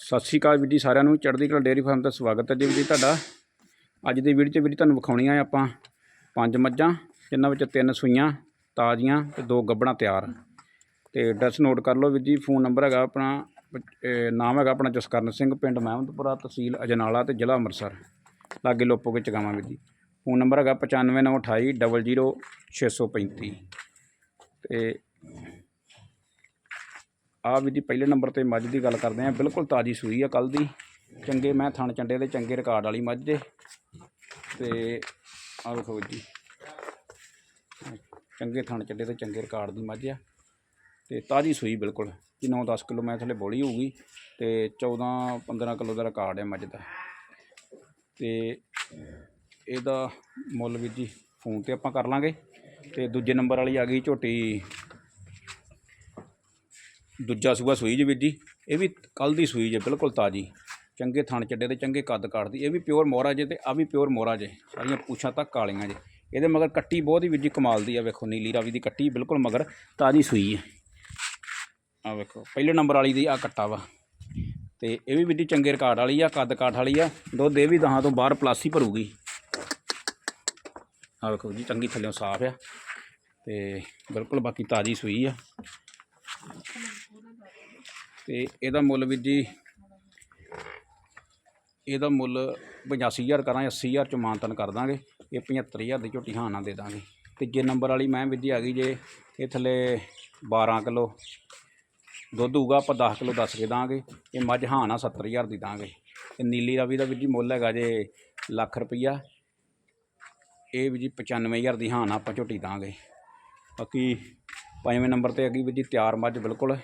ਸਤਿ ਸ਼੍ਰੀ ਅਕਾਲ ਵੀਰ ਜੀ ਸਾਰਿਆਂ ਨੂੰ। ਚੜ੍ਹਦੀ ਕਲਾ ਡੇਅਰੀ ਫਾਰਮ ਦਾ ਸਵਾਗਤ ਹੈ ਜੀ ਵੀਰ ਜੀ ਤੁਹਾਡਾ। ਅੱਜ ਦੀ ਵੀਡੀਓ 'ਚ ਵੀਰ ਜੀ ਤੁਹਾਨੂੰ ਵਿਖਾਉਣੀਆਂ ਆ ਆਪਾਂ ਪੰਜ ਮੱਝਾਂ, ਜਿਨ੍ਹਾਂ ਵਿੱਚ ਤਿੰਨ ਸੂਈਆਂ, ਤਾਜ਼ੀਆਂ ਤੇ ਦੋ ਗੱਬੜਾਂ ਤਿਆਰ। ਤੇ ਐਡਰੈਸ ਨੋਟ ਕਰ ਲਓ ਵੀਰ ਜੀ, ਫੋਨ ਨੰਬਰ ਹੈਗਾ ਆਪਣਾ ਨਾਮ ਹੈਗਾ ਆਪਣਾ ਜਸਕਰਨ ਸਿੰਘ, ਪਿੰਡ ਮਹਿਮਦਪੁਰਾ, ਤਹਿਸੀਲ ਅਜਨਾਲਾ ਤੇ ਜ਼ਿਲ੍ਹਾ ਅੰਮ੍ਰਿਤਸਰ। ਲਾਗੇ ਲੋਪੋਗੇ ਚਗਾਵਾਂ ਵੀਰ ਜੀ। ਫੋਨ ਨੰਬਰ ਹੈਗਾ 9598 00635 ਤੇ ਆ ਵੀ ਜੀ ਪਹਿਲੇ ਨੰਬਰ ਤੇ ਮੱਝ ਦੀ ਗੱਲ ਕਰਦੇ ਆ ਬਿਲਕੁਲ ਤਾਜੀ ਸੂਈ ਆ ਕੱਲ ਦੀ। ਚੰਗੇ ਮੈਂ ਥਣ ਚੰਡੇ ਦੇ ਚੰਗੇ ਰਿਕਾਰਡ ਵਾਲੀ ਮੱਝ ਜੇ ਤੇ ਆ ਵੇਖੋ ਵੀਰ ਜੀ। ਚੰਗੇ ਥਣ ਚੱਡੇ ਤੇ ਚੰਗੇ ਰਿਕਾਰਡ ਦੀ ਮੱਝ ਆ। ਤੇ ਤਾਜੀ ਸੂਈ ਬਿਲਕੁਲ। ਕਿ 9-10 ਕਿਲੋ ਮੈਂ ਥੱਲੇ ਬੋਲੀ ਹੋਊਗੀ। ਤੇ 14-15 ਕਿਲੋ ਦਾ ਰਿਕਾਰਡ ਹੈ ਮੱਝ ਦਾ। ਤੇ ਇਹਦਾ ਮੁੱਲ ਵੀ ਜੀ ਫੋਨ ਤੇ ਆਪਾਂ ਕਰ ਲਾਂਗੇ। ਤੇ ਦੂਜੇ ਨੰਬਰ ਵਾਲੀ ਆ ਗਈ ਝੋਟੀ ਦੂਜਾ ਸੂਆ ਸੂਈ ਜੀ ਵੀਰ ਜੀ ਇਹ ਵੀ ਕੱਲ ਦੀ ਸੂਈ ਜੇ, ਬਿਲਕੁਲ ਤਾਜੀ। ਚੰਗੇ ਥਣ ਚੱਡੇ ਤੇ ਚੰਗੇ ਕੱਦ ਕਾਟਦੀ ਇਹ ਵੀ ਪਿਓਰ ਮੋਰਾ ਜੇ ਤੇ ਆ ਵੀ ਪਿਓਰ ਮੋਰਾ ਜੇ, ਸਾਰੀਆਂ ਪੂਛਾਂ ਤੱਕ ਕਾਲੀਆਂ ਜੇ। ਇਹਦੇ ਮਗਰ ਕੱਟੀ ਬਹੁਤ ਹੀ ਵੀਰ ਜੀ ਕਮਾਲ ਦੀ ਆ, ਵੇਖੋ ਨੀਲੀ ਰਾਵੀ ਦੀ ਕੱਟੀ, ਬਿਲਕੁਲ ਮਗਰ ਤਾਜੀ ਸੂਈ ਹੈ ਆ ਵੇਖੋ, ਪਹਿਲੇ ਨੰਬਰ ਵਾਲੀ ਦੀ ਆ ਕੱਟਾ ਵਾ। ਤੇ ਇਹ ਵੀ ਵੀਰ ਚੰਗੇ ਰਿਕਾਰਡ ਵਾਲੀ ਆ, ਕੱਦ ਕਾਠ ਵਾਲੀ ਆ, ਦੁੱਧ ਇਹ ਵੀ ਦਹਾਂ ਤੋਂ ਬਾਹਰ ਪਲੱਸ ਹੀ ਭਰੂਗੀ। ਆ ਵੇਖੋ ਜੀ, ਚੰਗੀ ਥੱਲਿਓਂ ਸਾਫ਼ ਆ ਤੇ ਬਿਲਕੁਲ ਬਾਕੀ ਤਾਜੀ ਸੂਈ ਆ। ਤੇ ਇਹਦਾ ਮੁੱਲ ਵੀ ਜੀ, ਇਹਦਾ ਮੁੱਲ 85000 ਕਰਾਂ 80000 ਚ ਮਾਨਤਨ ਕਰ ਦਾਂਗੇ, ਇਹ 75000 ਦੀ ਝੋਟੀ ਹਾਂ ਨਾ ਦੇ ਦਾਂਗੇ। ਤੇ ਜੇ ਨੰਬਰ ਵਾਲੀ ਮੈਂ ਵੀ ਜੀ ਆ ਗਈ ਜੇ, ਇਹ ਥੱਲੇ 12 ਕਿਲੋ ਦੁੱਧ ਹੋਊਗਾ, ਆਪਾਂ 10 ਕਿਲੋ ਦੱਸ ਕੇ ਦਾਂਗੇ, ਇਹ ਮੱਝ ਹਾਂ ਨਾ 70000 ਦੀ ਦਾਂਗੇ। ਤੇ ਨੀਲੀ ਰਾਵੀ ਦਾ ਵੀ ਜੀ ਮੁੱਲ ਹੈਗਾ ਜੇ ਲੱਖ ਰੁਪਈਆ, ਇਹ ਵੀ ਜੀ 95000 ਦੀ ਹਾਂ ਨਾ ਆਪਾਂ ਝੋਟੀ ਦਾਂਗੇ। ਬਾਕੀ ਪੰਜਵੇਂ ਨੰਬਰ ਤੇ ਹੈਗੀ ਵੀ ਜੀ, ਤਿਆਰ ਮੱਝ ਬਿਲਕੁਲ।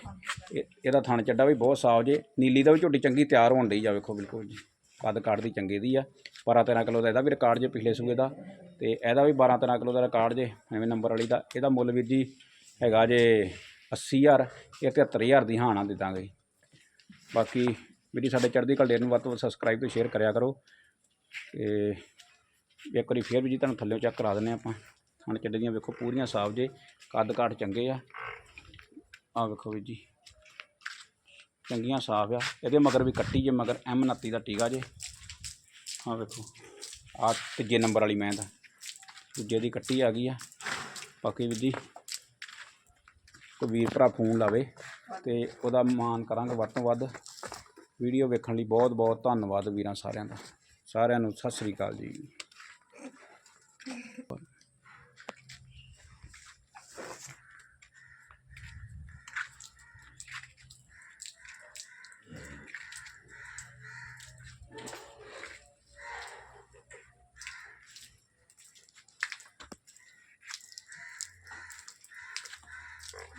ਇਹ- ਇਹਦਾ ਥਣ ਚੱਡਾ ਵੀ ਬਹੁਤ ਸਾਫ਼ ਜੇ। ਨੀਲੀ ਦਾ ਵੀ ਝੋਟੀ ਚੰਗੀ ਤਿਆਰ ਹੋਣ ਡਈ ਜਾ ਵੇਖੋ ਬਿਲਕੁਲ ਜੀ। ਕੱਦ ਕਾਠ ਦੀ ਚੰਗੀ ਦੀ ਆ। 12 13 ਕਿਲੋ ਦਾ ਇਹਦਾ ਵੀ ਰਿਕਾਰਡ ਜੇ ਪਿਛਲੇ ਸੂਏ ਦਾ। ਤੇ ਇਹਦਾ ਵੀ 12 13 ਕਿਲੋ ਦਾ ਰਿਕਾਰਡ ਜੇ ਪੰਜਵੇਂ ਨੰਬਰ ਵਾਲੀ ਦਾ। ਇਹਦਾ ਮੁੱਲ ਵੀਰ ਜੀ ਹੈਗਾ ਜੇ 80000 ਇਹ 73000 ਦੀ ਹਾਂ ਨਾ ਦੇ ਦਾਂਗੇ। ਬਾਕੀ ਵੀਰ ਜੀ, ਸਾਡੇ ਚੜ੍ਹਦੀ ਕਲ ਨੂੰ ਵੱਧ ਤੋਂ ਵੱਧ ਸਬਸਕ੍ਰਾਈਬ ਤੇ ਸ਼ੇਅਰ ਕਰਿਆ ਕਰੋ। ਤੇ ਇੱਕ ਵਾਰੀ ਫੇਰ ਵੀ ਜੀ ਤੁਹਾਨੂੰ ਥੱਲੇੋਂ ਚੈੱਕ ਕਰਾ ਦਿੰਦੇ ਹਾਂ ਆਪਾਂ। ਹੁਣ ਚੱਡੇ ਦੀਆਂ ਵੇਖੋ ਪੂਰੀਆਂ ਸਾਫ਼ ਜੇ, ਕੱਦ ਕਾਠ ਚੰਗੇ ਆ। ਆ ਵੇਖੋ ਵੀਰ ਜੀ, ਚੰਗੀਆਂ ਸਾਫ਼ ਆ। ਇਹਦੇ ਮਗਰ ਵੀ ਕੱਟੀ ਜੇ, ਮਗਰ ਐਮ 29 ਦਾ ਟੀਕਾ ਜੇ। ਆ ਵੇਖੋ ਆ ਤੀਜੇ ਨੰਬਰ ਵਾਲੀ ਮੈਂ ਦਾ ਦੂਜੇ ਦੀ ਕੱਟੀ ਆ ਗਈ ਆ। ਬਾਕੀ ਵੀਰ ਜੀ, ਕੋਈ ਵੀਰ ਭਰਾ ਫੋਨ ਲਾਵੇ ਤੇ ਉਹਦਾ ਮਾਨ ਕਰਾਂਗੇ ਵੱਧ ਤੋਂ ਵੱਧ। ਵੀਡੀਓ ਵੇਖਣ ਲਈ ਬਹੁਤ ਬਹੁਤ ਧੰਨਵਾਦ ਵੀਰਾਂ ਸਾਰਿਆਂ ਦਾ। ਸਾਰਿਆਂ ਨੂੰ ਸਤਿ ਸ੍ਰੀ ਅਕਾਲ ਜੀ।